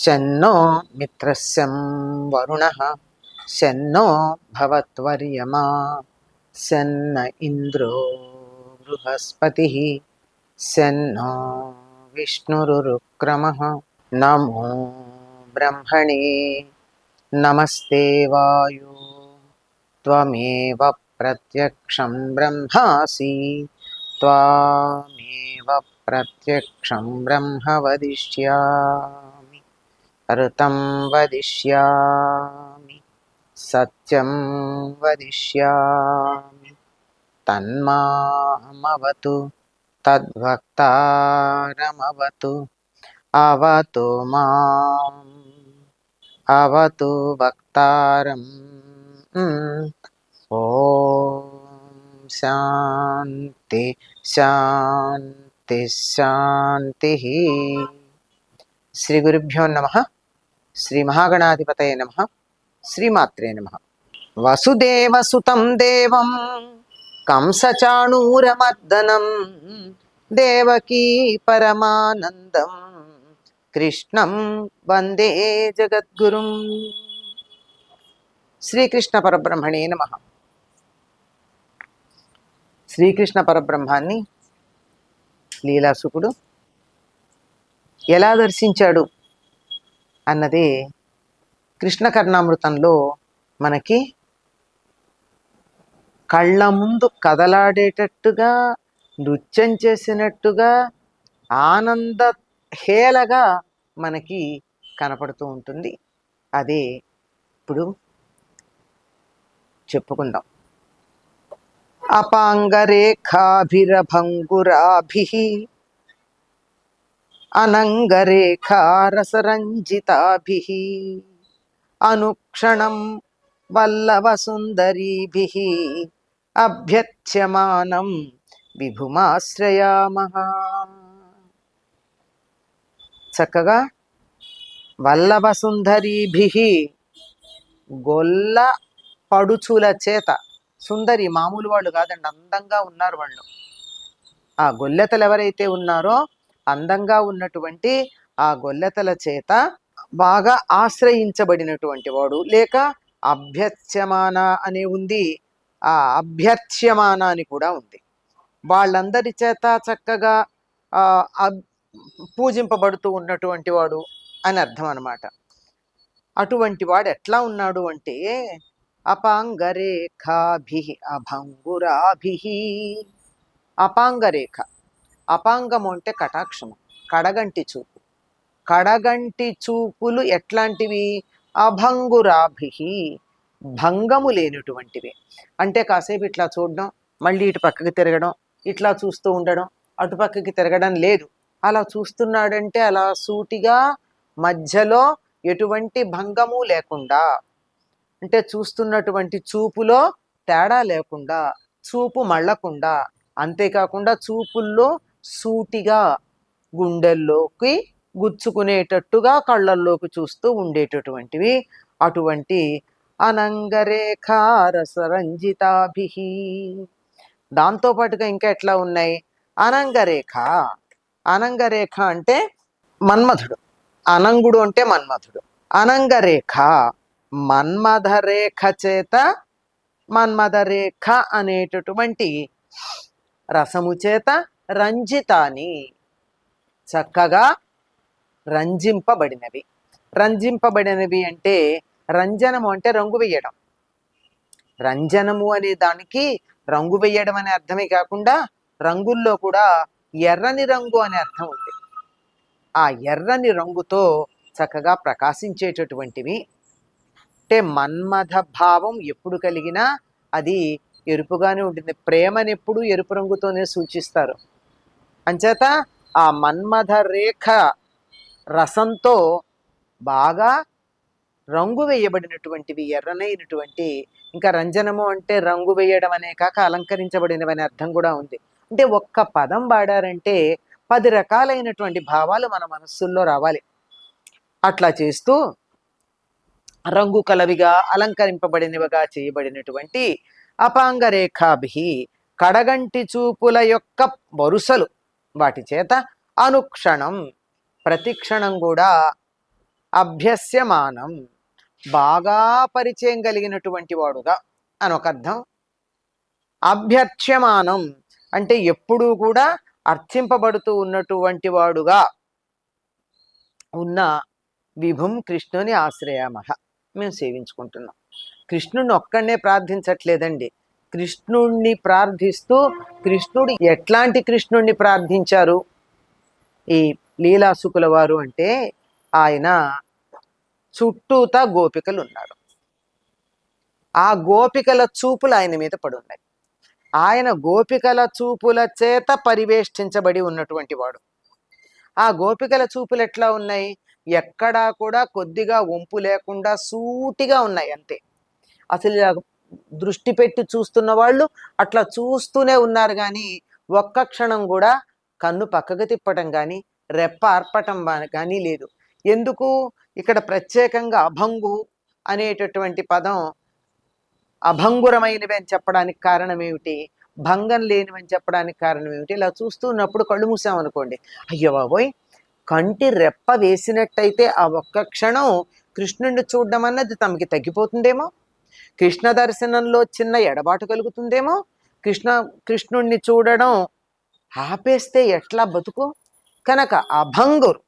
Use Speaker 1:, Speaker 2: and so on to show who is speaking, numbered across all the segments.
Speaker 1: శన్నో మిత్రస్యం వరుణ శన్నో భవత్వర్యమా శన్న ఇంద్రో బృహస్పతి శన్నో విష్ణురుక్రమ నమో బ్రహ్మణే నమస్తే వాయు త్వమేవ ప్రత్యక్షం బ్రహ్మాసి త్వామేవ ప్రత్యక్షం బ్రహ్మ వదిష్యా ऋतं वदिष्यामि। सत्यं वदिष्यामि। तन्मामवतु तद्भक्तारमवतु अवतु माम्, अवतु वक्तारम्। ॐ शान्ति, शान्तिः। श्रीगुरुभ्यो नमः। శ్రీ మహాగణాధిపతయ నమ. శ్రీమాత్రే నమ. వసుదేవసుతం దేవం కంసచాణూరమర్దనం దేవకీ పరమానందం. కృష్ణం వందే జగద్గురుం. శ్రీకృష్ణ పరబ్రహ్మణే నమ. శ్రీకృష్ణ పరబ్రహ్మాన్ని లీలాసుకుడు ఎలా దర్శించాడు? అన్నది కృష్ణ కర్ణామృతంలో మనకి కళ్ళ ముందు కదలాడేటట్టుగా నృత్యం చేసినట్టుగా ఆనంద హేళగా మనకి కనపడుతూ ఉంటుంది. అదే ఇప్పుడు చెప్పుకుందాం. అపాంగరేఖాభిరభంగురాభి అనంగరేఖారసరంజితాభి అనుక్షణం వల్లవసుందరీభి అభ్యచ్యమానం విభుమాశ్రయామహ చక్కగా వల్లభసుందరీభి గొల్ల పడుచుల చేత సుందరి మామూలు వాళ్ళు కాదండి అందంగా ఉన్నారు వాళ్ళు. ఆ గొల్లెతలు ఎవరైతే ఉన్నారో అందంగా ఉన్నటువంటి ఆ గొల్లెతల చేత బాగా ఆశ్రయించబడినటువంటి వాడు. లేక అభ్యర్థ్యమాన అనే ఉంది. ఆ అభ్యర్థ్యమాన అని కూడా ఉంది. వాళ్ళందరి చేత చక్కగా అబ్- పూజింపబడుతూ ఉన్నటువంటి వాడు అని అర్థం అనమాట అటువంటి వాడు ఎట్లా ఉన్నాడు అంటే అపాంగరేఖాభి అభంగురాభి. అపాంగరేఖ అపాంగము అంటే కటాక్షము కడగంటి చూపు. కడగంటి చూపులు ఎట్లాంటివి? అభంగురాభి భంగము లేనటువంటివి. అంటే కాసేపు ఇట్లా చూడడం మళ్ళీ ఇటు పక్కకి తిరగడం ఇట్లా చూస్తూ ఉండడం అటు పక్కకి తిరగడం లేదు. అలా చూస్తున్నాడంటే అలా సూటిగా మధ్యలో ఎటువంటి భంగము లేకుండా అంటే చూస్తున్నటువంటి చూపులో తేడా లేకుండా చూపు మళ్ళకుండా అంతేకాకుండా చూపుల్లో సూటిగా గుండెల్లోకి గుచ్చుకునేటట్టుగా కళ్ళల్లోకి చూస్తూ ఉండేటటువంటివి. అటువంటి అనంగరేఖారసరంజితాభి. దాంతోపాటుగా ఇంకా ఎట్లా ఉన్నాయి? అనంగరేఖ. అనంగరేఖ అంటే మన్మధుడు. అనంగుడు అంటే మన్మధుడు. అనంగరేఖ. మన్మధరేఖ చేత మన్మధరేఖ అనేటటువంటి రసము చేత రంజితాని చక్కగా రంజింపబడినవి. రంజింపబడినవి అంటే రంజనము అంటే రంగు వేయడం. రంజనము అనే దానికి రంగు వేయడం అనే అర్థమే కాకుండా రంగుల్లో కూడా ఎర్రని రంగు అనే అర్థం ఉంది. ఆ ఎర్రని రంగుతో చక్కగా ప్రకాశించేటటువంటివి. అంటే మన్మథ భావం ఎప్పుడు కలిగినా అది ఎరుపుగానే ఉంటుంది. ప్రేమని ఎప్పుడు ఎరుపు రంగుతోనే సూచిస్తారు. అంచేత ఆ మన్మథ రేఖ రసంతో బాగా రంగు వేయబడినటువంటివి ఎర్రనైనటువంటి ఇంకా రంజనము అంటే రంగు వేయడం అనే కాక అలంకరించబడినవనే అర్థం కూడా ఉంది. అంటే ఒక్క పదం వాడారంటే పది రకాలైనటువంటి భావాలు మన మనస్సుల్లో రావాలి. అట్లా చేస్తూ రంగు కలవిగా అలంకరింపబడినవిగా చేయబడినటువంటి అపాంగరేఖాభి కడగంటి చూపుల యొక్క వరుసలు. వాటి చేత అనుక్షణం ప్రతిక్షణం కూడా అభ్యస్యమానం. బాగా పరిచయం కలిగినటువంటి వాడుగా అని ఒక అర్థం. అభ్యర్చ్యమానం అంటే ఎప్పుడూ కూడా అర్థింపబడుతూ ఉన్నటువంటి వాడుగా ఉన్న విభుం కృష్ణుని ఆశ్రయామహ. మేము సేవించుకుంటున్నాం. కృష్ణుని ఒక్కడనే ప్రార్థించట్లేదండి. కృష్ణుణ్ణి ప్రార్థిస్తూ కృష్ణుడు ఎట్లాంటి కృష్ణుణ్ణి ప్రార్థించారు? ఈ లీలాసుకుల వారు అంటే ఆయన చుట్టూతా గోపికలు ఉన్నారు ఆ గోపికల చూపులు ఆయన మీద పడున్నాయి. ఆయన గోపికల చూపుల చేత పరివేష్టించబడి ఉన్నటువంటి వాడు. ఆ గోపికల చూపులు ఎట్లా ఉన్నాయి? ఎక్కడా కూడా కొద్దిగా వంపు లేకుండా సూటిగా ఉన్నాయి అంతే. అసలు దృష్టి పెట్టి చూస్తున్న వాళ్ళు అట్లా చూస్తూనే ఉన్నారు కానీ ఒక్క క్షణం కూడా కన్ను పక్కకు తిప్పటం కానీ రెప్ప అర్పటం కానీ లేదు. ఎందుకు? ఇక్కడ ప్రత్యేకంగా అభంగు అనేటటువంటి పదం అభంగురమైనవి అని చెప్పడానికి కారణం ఏమిటి? భంగం లేనివి అని చెప్పడానికి కారణం ఏమిటి? ఇలా చూస్తున్నప్పుడు కళ్ళు మూసామనుకోండి. అయ్యో బాబోయ్! కంటి రెప్ప వేసినట్టయితే ఆ ఒక్క క్షణం కృష్ణుడిని చూడడం అన్నది తమకి తగ్గిపోతుందేమో? కృష్ణ దర్శనంలో చిన్న ఎడబాటు కలుగుతుందేమో? కృష్ణ కృష్ణుణ్ణి చూడడం ఆపేస్తే ఎట్లా బతుకు? కనుక అభంగురు.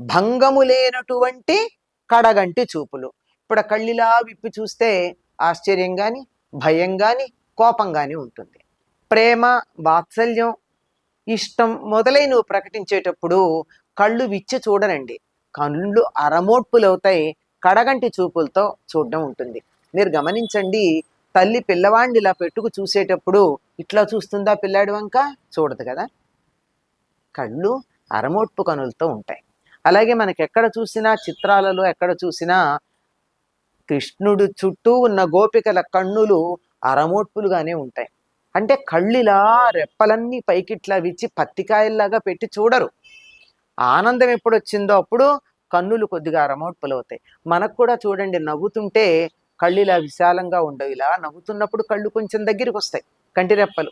Speaker 1: భంగము లేనటువంటి కడగంటి చూపులు. ఇప్పుడు కళ్ళిలా విప్పి చూస్తే ఆశ్చర్యం కానీ భయం కానీ కోపం కానీ ఉంటుంది. ప్రేమ వాత్సల్యం ఇష్టం మొదలైనవి ప్రకటించేటప్పుడు కళ్ళు విచ్చి చూడనండి. కళ్ళు అరమోడ్పులవుతాయి కడగంటి చూపులతో చూడడం ఉంటుంది. మీరు గమనించండి తల్లి పిల్లవాడిని ఇలా పెట్టుకు చూసేటప్పుడు ఇట్లా చూస్తుందా పిల్లాడి వంక? చూడదు కదా. కళ్ళు అరమోట్పు కనులతో ఉంటాయి. అలాగే మనకి ఎక్కడ చూసినా చిత్రాలలో ఎక్కడ చూసినా కృష్ణుడు చుట్టూ ఉన్న గోపికల కన్నులు అరమోట్పులుగానే ఉంటాయి. అంటే కళ్ళిలా రెప్పలన్నీ పైకిట్లా విచ్చి పత్తికాయల్లాగా పెట్టి చూడరు. ఆనందం ఎప్పుడు వచ్చిందో అప్పుడు కన్నులు కొద్దిగా అరమోట్పులు అవుతాయి మనకు కూడా చూడండి నవ్వుతుంటే కళ్ళు ఇలా విశాలంగా ఉండవు. ఇలా నవ్వుతున్నప్పుడు కళ్ళు కొంచెం దగ్గరికి వస్తాయి కంటి రెప్పలు.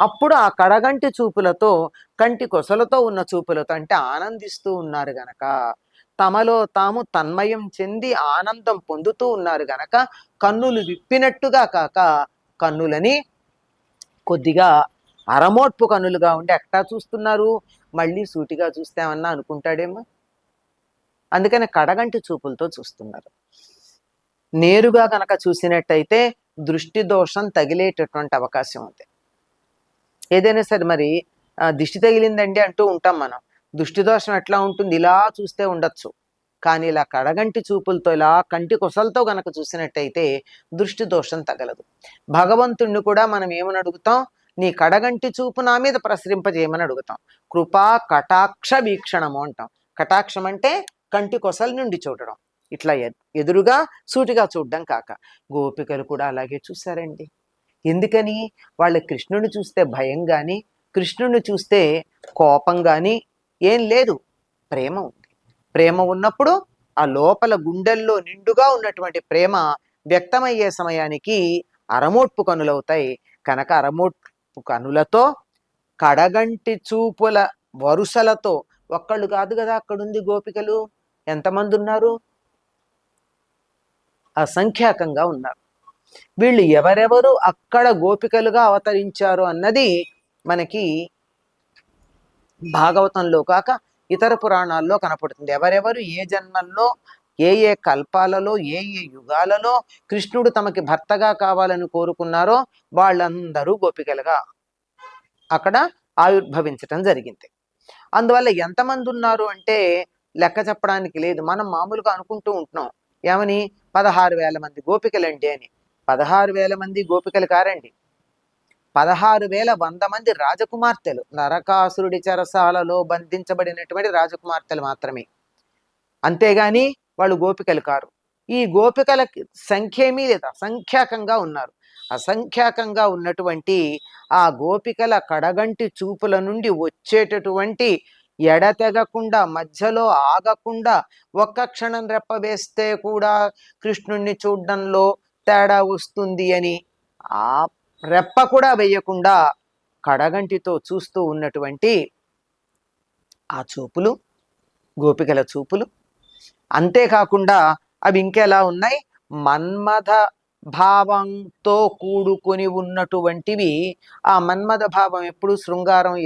Speaker 1: అప్పుడు ఆ కడగంటి చూపులతో కంటి కొసలతో ఉన్న చూపులతో అంటే ఆనందిస్తూ ఉన్నారు గనక తమలో తాము తన్మయం చెంది ఆనందం పొందుతూ ఉన్నారు గనక కన్నులు విప్పినట్టుగా కాక కన్నులని కొద్దిగా అరమోట్పు కన్నులుగా ఉండి ఎట్టా చూస్తున్నారు? మళ్ళీ సూటిగా చూస్తామన్నా అనుకుంటాడేమో? అందుకని కడగంటి చూపులతో చూస్తున్నారు. నేరుగా కనుక చూసినట్టయితే దృష్టి దోషం తగిలేటటువంటి అవకాశం ఉంది. ఏదైనా సరే మరి ఆ, దిష్టి తగిలిందండి అంటూ ఉంటాం మనం. దృష్టి దోషం ఎట్లా ఉంటుంది? ఇలా చూస్తే ఉండొచ్చు. కానీ ఇలా కడగంటి చూపులతో ఇలా కంటి కొసలతో గనక చూసినట్టయితే దృష్టి దోషం తగలదు. భగవంతుణ్ణి కూడా మనం ఏమని అడుగుతాం? నీ కడగంటి చూపు నా మీద ప్రసరింపజేయమని అడుగుతాం. కృపా కటాక్ష వీక్షణము అంటాం. కటాక్షం అంటే కంటి కొసల నుండి చూడడం. ఇట్లా ఎదురుగా సూటిగా చూడడం కాక. గోపికలు కూడా అలాగే చూశారండి. ఎందుకని? వాళ్ళ కృష్ణుని చూస్తే భయం కానీ కృష్ణుని చూస్తే కోపం కానీ ఏం లేదు. ప్రేమ ఉంది. ప్రేమ ఉన్నప్పుడు ఆ లోపల గుండెల్లో నిండుగా ఉన్నటువంటి ప్రేమ వ్యక్తమయ్యే సమయానికి అరమోట్పు కనులవుతాయి. కనుక అరమోట్పు కనులతో కడగంటి చూపుల వరుసలతో ఒక్కళ్ళు కాదు కదా అక్కడుంది గోపికలు? ఎంతమంది ఉన్నారు? అసంఖ్యాకంగా ఉన్నారు. వీళ్ళు ఎవరెవరు అక్కడ గోపికలుగా అవతరించారు అన్నది మనకి భాగవతంలో కాక ఇతర పురాణాల్లో కనపడుతుంది. ఎవరెవరు ఏ జన్మల్లో ఏ ఏ కల్పాలలో ఏ ఏ యుగాలలో కృష్ణుడు తమకి భర్తగా కావాలని కోరుకున్నారో వాళ్ళందరూ గోపికలుగా అక్కడ ఆవిర్భవించటం జరిగింది. అందువల్ల ఎంతమంది ఉన్నారు అంటే లెక్క చెప్పడానికి లేదు. మనం మామూలుగా అనుకుంటూ ఉంటున్నాం. ఏమని? పదహారు వేల మంది గోపికలండి అని. పదహారు వేల మంది గోపికలు కారండి. పదహారు వేల వంద మంది రాజకుమార్తెలు. నరకాసురుడి చెరసాలలో బంధించబడినటువంటి రాజకుమార్తెలు మాత్రమే. అంతేగాని వాళ్ళు గోపికలు కారు. ఈ గోపికల సంఖ్య ఏమీ లేదు అసంఖ్యాకంగా ఉన్నారు. అసంఖ్యాకంగా ఉన్నటువంటి ఆ గోపికల కడగంటి చూపుల నుండి వచ్చేటటువంటి ఎడతెగకుండా మధ్యలో ఆగకుండా ఒక్క క్షణం రెప్ప వేస్తే కూడా కృష్ణుణ్ణి చూడడంలో తేడా వస్తుంది అని. ఆ రెప్ప కూడా వేయకుండా కడగంటితో చూస్తూ ఉన్నటువంటి ఆ చూపులు గోపికల చూపులు. అంతేకాకుండా అవి ఇంకెలా ఉన్నాయి? మన్మథ భావంతో కూడుకొని ఉన్నటువంటివి. ఆ మన్మథ భావం ఎప్పుడు శృంగారం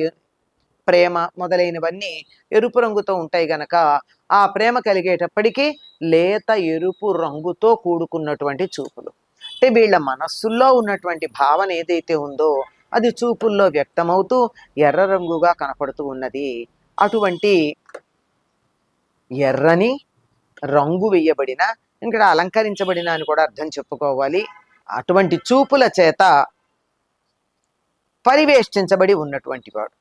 Speaker 1: ప్రేమ మొదలైనవన్నీ ఎరుపు రంగుతో ఉంటాయి గనక ఆ ప్రేమ కలిగేటప్పటికీ లేత ఎరుపు రంగుతో కూడుకున్నటువంటి చూపులు. అంటే వీళ్ళ మనస్సుల్లో ఉన్నటువంటి భావన ఏదైతే ఉందో అది చూపుల్లో వ్యక్తమవుతూ ఎర్ర రంగుగా కనపడుతూ ఉన్నది. అటువంటి ఎర్రని రంగు వేయబడిన ఇక్కడ అలంకరించబడిన అని కూడా అర్థం చెప్పుకోవాలి. అటువంటి చూపుల చేత పరివేష్టించబడి ఉన్నటువంటి వాడు.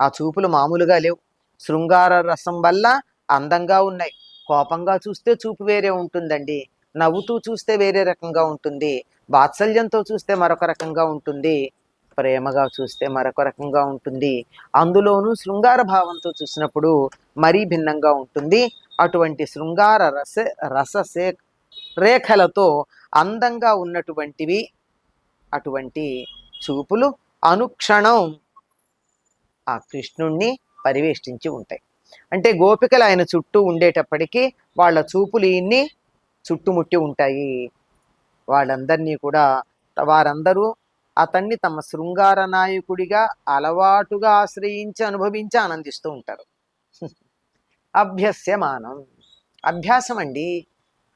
Speaker 1: ఆ చూపులు మామూలుగా లేవు. శృంగార రసం వల్ల అందంగా ఉన్నాయి. కోపంగా చూస్తే చూపు వేరే ఉంటుందండి. నవ్వుతూ చూస్తే వేరే రకంగా ఉంటుంది. వాత్సల్యంతో చూస్తే మరొక రకంగా ఉంటుంది. ప్రేమగా చూస్తే మరొక రకంగా ఉంటుంది. అందులోనూ శృంగార భావంతో చూసినప్పుడు మరీ భిన్నంగా ఉంటుంది. అటువంటి శృంగార రస రససే రేఖలతో అందంగా ఉన్నటువంటివి అటువంటి చూపులు అనుక్షణం ఆ కృష్ణుణ్ణి పరివేష్టించి ఉంటాయి. అంటే గోపికలు ఆయన చుట్టూ ఉండేటప్పటికీ వాళ్ళ చూపులు ఈయన్ని చుట్టుముట్టి ఉంటాయి. వాళ్ళందరినీ కూడా వారందరూ అతన్ని తమ శృంగార నాయకుడిగా అలవాటుగా ఆశ్రయించి అనుభవించి ఆనందిస్తూ ఉంటారు. అభ్యస్యమానం. అభ్యాసం అండి.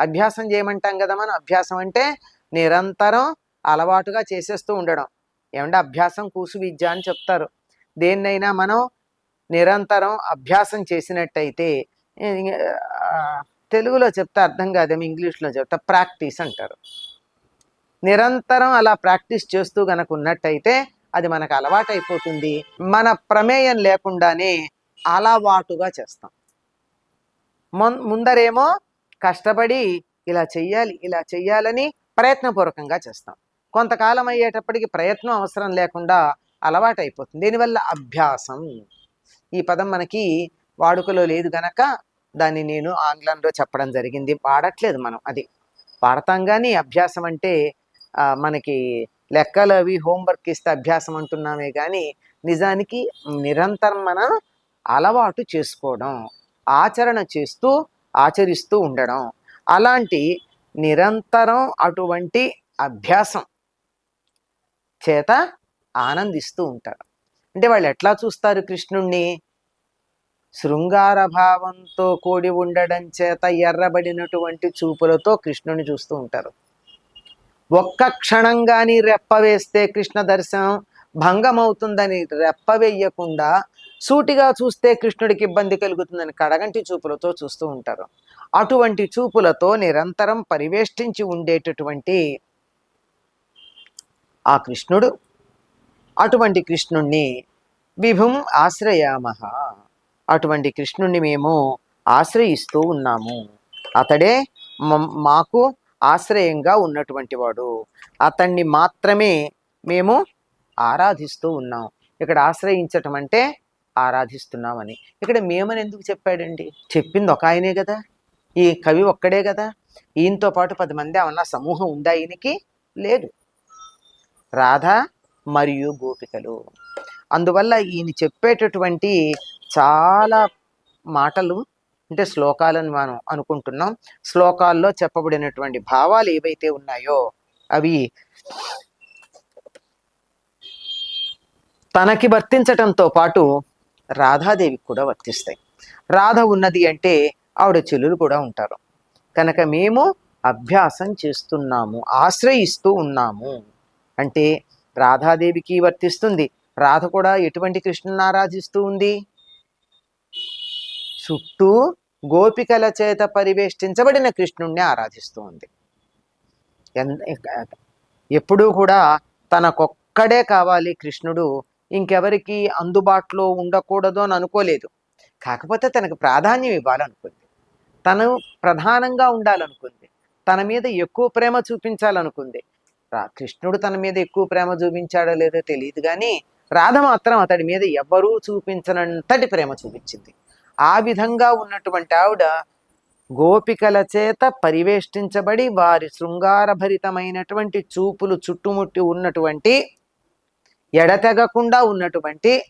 Speaker 1: అభ్యాసం చేయమంటాం కదా మనం. అభ్యాసం అంటే నిరంతరం అలవాటుగా చేసేస్తూ ఉండడం. ఏమంటే అభ్యాసం కూసు విద్య అని చెప్తారు. దేన్నైనా మనం నిరంతరం అభ్యాసం చేసినట్టయితే తెలుగులో చెప్తే అర్థం కాదేమో ఇంగ్లీష్లో చెప్తా ప్రాక్టీస్ అంటారు. నిరంతరం అలా ప్రాక్టీస్ చేస్తూ గనక ఉన్నట్టయితే అది మనకు అలవాటైపోతుంది. మన ప్రమేయం లేకుండానే అలవాటుగా చేస్తాం. ముం- ముందరేమో కష్టపడి ఇలా చెయ్యాలి ఇలా చెయ్యాలని ప్రయత్నపూర్వకంగా చేస్తాం. కొంతకాలం అయ్యేటప్పటికి ప్రయత్నం అవసరం లేకుండా అలవాటు అయిపోతుంది దీనివల్ల అభ్యాసం. ఈ పదం మనకి వాడుకలో లేదు గనక దాన్ని నేను ఆంగ్లంలో చెప్పడం జరిగింది. వాడట్లేదు మనం అది. వాడతాం కానీ అభ్యాసం అంటే మనకి లెక్కలు అవి హోంవర్క్ ఇస్తే అభ్యాసం అంటున్నామే కానీ నిజానికి నిరంతరం మన అలవాటు చేసుకోవడం ఆచరణ చేస్తూ ఆచరిస్తూ ఉండడం. అలాంటి నిరంతరం అటువంటి అభ్యాసం చేత ఆనందిస్తూ ఉంటారు. అంటే వాళ్ళు ఎట్లా చూస్తారు కృష్ణుణ్ణి? శృంగార భావంతో కూడి ఉండడం చేత ఎర్రబడినటువంటి చూపులతో కృష్ణుని చూస్తూ ఉంటారు. ఒక్క క్షణం కానీ రెప్ప వేస్తే కృష్ణ దర్శనం భంగమవుతుందని రెప్ప వేయకుండా సూటిగా చూస్తే కృష్ణుడికి ఇబ్బంది కలుగుతుందని కడగంటి చూపులతో చూస్తూ ఉంటారు. అటువంటి చూపులతో నిరంతరం పరివేష్టించి ఉండేటటువంటి ఆ కృష్ణుడు అటువంటి కృష్ణుణ్ణి విభుం ఆశ్రయామహ. అటువంటి కృష్ణుణ్ణి మేము ఆశ్రయిస్తూ ఉన్నాము. అతడే మాకు ఆశ్రయంగా ఉన్నటువంటి వాడు. అతన్ని మాత్రమే మేము ఆరాధిస్తూ ఉన్నాం. ఇక్కడ ఆశ్రయించటం అంటే ఆరాధిస్తున్నామని. ఇక్కడ మేమని ఎందుకు చెప్పాడండి? చెప్పింది ఒక ఆయనే కదా. ఈ కవి ఒక్కడే కదా. ఈయనతో పాటు పది మంది ఏమన్నా సమూహం ఉందా ఈయనకి? లేదు. రాధా మరియు గోపికలు. అందువల్ల ఈయన చెప్పేటటువంటి చాలా మాటలు అంటే శ్లోకాలను మనం అనుకుంటున్నాం. శ్లోకాల్లో చెప్పబడినటువంటి భావాలు ఏవైతే ఉన్నాయో అవి తనకి వర్తించటంతో పాటు రాధాదేవికి కూడా వర్తిస్తాయి. రాధ ఉన్నది అంటే ఆవిడ చెల్లులు కూడా ఉంటారు. కనుక మేము అభ్యాసం చేస్తున్నాము ఆశ్రయిస్తూ ఉన్నాము. అంటే రాధాదేవికి వర్తిస్తుంది. రాధ కూడా ఎటువంటి కృష్ణుని ఆరాధిస్తూ ఉంది? చుట్టూ గోపికల చేత పరివేష్టించబడిన కృష్ణుణ్ణి ఆరాధిస్తూ ఉంది. ఎన్- ఎప్పుడూ కూడా తనకొక్కడే కావాలి కృష్ణుడు. ఇంకెవరికి అందుబాటులో ఉండకూడదు అని అనుకోలేదు. కాకపోతే తనకు ప్రాధాన్యం ఇవ్వాలనుకుంది. తను ప్రధానంగా ఉండాలనుకుంది. తన మీద ఎక్కువ ప్రేమ చూపించాలనుకుంది. రా- కృష్ణుడు తన మీద ఎక్కువ ప్రేమ చూపించాడో లేదో తెలియదు కానీ రాధ మాత్రం అతడి మీద ఎవ్వరూ చూపించనంతటి ప్రేమ చూపించింది. ఆ విధంగా ఉన్నటువంటి ఆవిడ గోపికల చేత పరివేష్టించబడి వారి శృంగారభరితమైనటువంటి చూపులు చుట్టుముట్టి ఉన్నటువంటి ఎడతెగకుండా ఉన్నటువంటి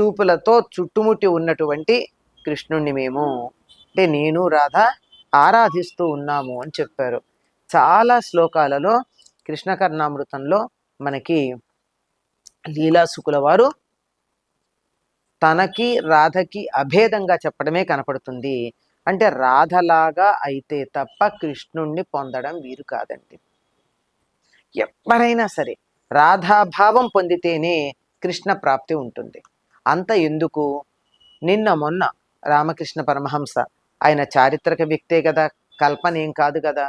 Speaker 1: చూపులతో చుట్టుముట్టి ఉన్నటువంటి కృష్ణుణ్ణి మేము. అంటే నేను రాధ ఆరాధిస్తూ ఉన్నాము అని చెప్పారు. చాలా శ్లోకాలలో కృష్ణ కర్ణామృతంలో మనకి లీలాసుకుల వారు తనకి రాధకి అభేదంగా చెప్పడమే కనపడుతుంది. అంటే రాధలాగా అయితే తప్ప కృష్ణుణ్ణి పొందడం వీరు కాదండి. ఎవరైనా సరే రాధాభావం పొందితేనే కృష్ణ ప్రాప్తి ఉంటుంది. అంత ఎందుకు? నిన్న మొన్న రామకృష్ణ పరమహంస ఆయన చారిత్రక వ్యక్తే కదా కల్పన ఏం కాదు కదా.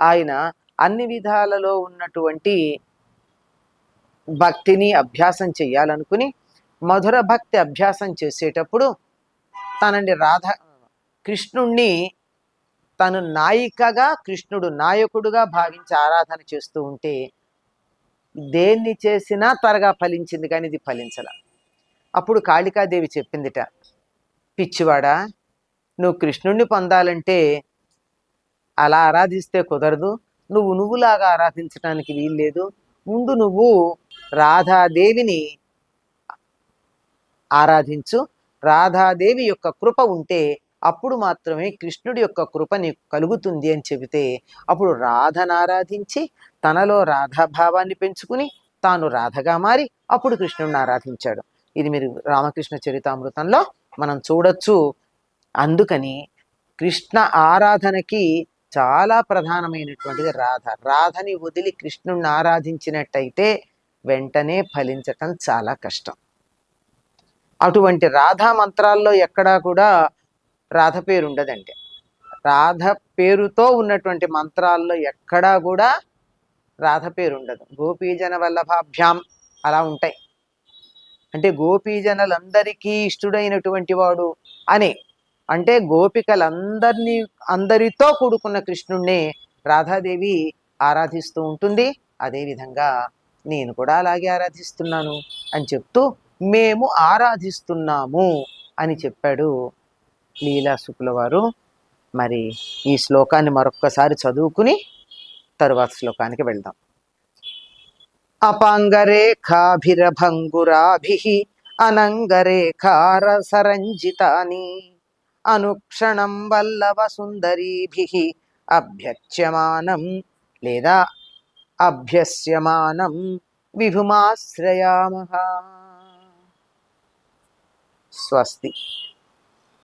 Speaker 1: ఆయన అన్ని విధాలలో ఉన్నటువంటి భక్తిని అభ్యాసం చేయాలనుకుని మధుర భక్తి అభ్యాసం చేసేటప్పుడు తనని రాధ కృష్ణుణ్ణి తను నాయికగా కృష్ణుడు నాయకుడుగా భావించి ఆరాధన చేస్తూ ఉంటే దేన్ని చేసినా త్వరగా ఫలించింది కానీ ఇది ఫలించల. అప్పుడు కాళికాదేవి చెప్పిందిట పిచ్చివాడా నువ్వు కృష్ణుణ్ణి పొందాలంటే అలా ఆరాధిస్తే కుదరదు నువ్వు నువ్వులాగా ఆరాధించడానికి వీల్లేదు. ముందు నువ్వు రాధాదేవిని ఆరాధించు. రాధాదేవి యొక్క కృప ఉంటే అప్పుడు మాత్రమే కృష్ణుడి యొక్క కృప నీకు కలుగుతుంది అని చెబితే అప్పుడు రాధను ఆరాధించి తనలో రాధాభావాన్ని పెంచుకుని తాను రాధగా మారి అప్పుడు కృష్ణుడిని ఆరాధించాడు. ఇది మీరు రామకృష్ణ చరితామృతంలో మనం చూడొచ్చు. అందుకని కృష్ణ ఆరాధనకి చాలా ప్రధానమైనటువంటిది రాధ. రాధని వదిలి కృష్ణుణ్ణి ఆరాధించినట్టయితే వెంటనే ఫలించటం చాలా కష్టం. అటువంటి రాధా మంత్రాల్లో ఎక్కడా కూడా రాధ పేరు ఉండదండి రాధ పేరుతో ఉన్నటువంటి మంత్రాల్లో ఎక్కడా కూడా రాధ పేరు ఉండదు. గోపీజన వల్లభాభ్యాం అలా ఉంటాయి. అంటే గోపీజనులందరికీ ఇష్టడైనటువంటి వాడు అని అంటే గోపికలందరినీ అందరితో కూడుకున్న కృష్ణుణ్ణే రాధాదేవి ఆరాధిస్తూ ఉంటుంది. అదేవిధంగా నేను కూడా అలాగే ఆరాధిస్తున్నాను అని చెప్తూ మేము ఆరాధిస్తున్నాము అని చెప్పాడు లీలా వారు మరి ఈ శ్లోకాన్ని మరొక్కసారి చదువుకుని తరువాత శ్లోకానికి వెళ్దాం. అపాంగరేఖాభిరభంగురాభి అనంగరేఖారసరంజితాని అనుక్షణం వల్లవ సుందరీభి అభ్యచ్యమానం లేదా అభ్యస్యమానం విభుమాశ్రయామ స్వస్తి.